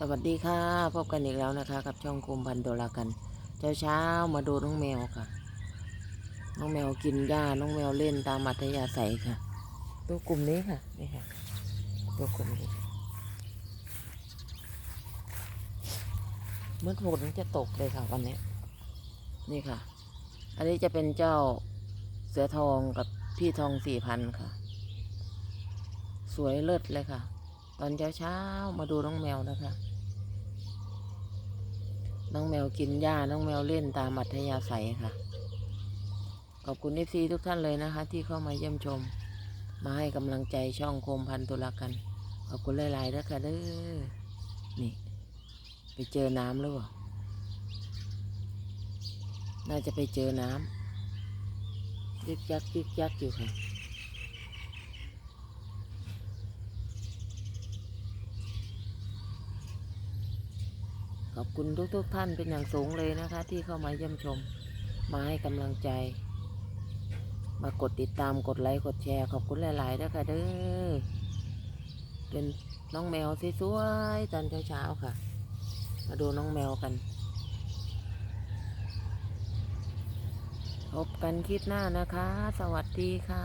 สวัสดีค่ะ พบกันอีกแล้วนะคะ กับช่องคุมพันโดลากัน เช้าเช้ามาดูน้องแมวค่ะ น้องแมวกินหญ้า น้องแมวเล่นตามอัธยาศัยค่ะ ตัวกลุ่มนี้ค่ะ นี่ค่ะ ตัวกลุ่มนี้เมื่อฝนจะตกเลยค่ะวันนี้ นี่ค่ะ อันนี้จะเป็นเจ้าเสือทองกับพี่ทองสี่พันค่ะ สวยเลิศเลยค่ะ ตอนเช้าเช้ามาดูน้องแมวนะคะ น้องแมวกินหญ้า น้องแมวเล่นตามอัธยาศัยค่ะ ขอบคุณเอฟซีทุกท่านเลยนะคะ ที่เข้ามาเยี่ยมชม มาให้กำลังใจช่องโคมพันตุลากัน ขอบคุณหลายๆด้วยค่ะเด้อ นี่ ไปเจอน้ำหรือเปล่า น่าจะไปเจอน้ำยึกยักยึกยักอยู่ค่ะ ขอบคุณทุกๆทท่านเป็นอย่างสูงเลยนะคะ ที่เข้ามาเยี่ยมชม มาให้กำลังใจ มากดติดตามกดไลค์กดแชร์ ขอบคุณหลายๆด้วยค่ะเด้อเป็นน้องแมวสวยๆตอนเช้าๆค่ะ มาดูน้องแมวกันพบกันคลิปหน้านะคะ สวัสดีค่ะ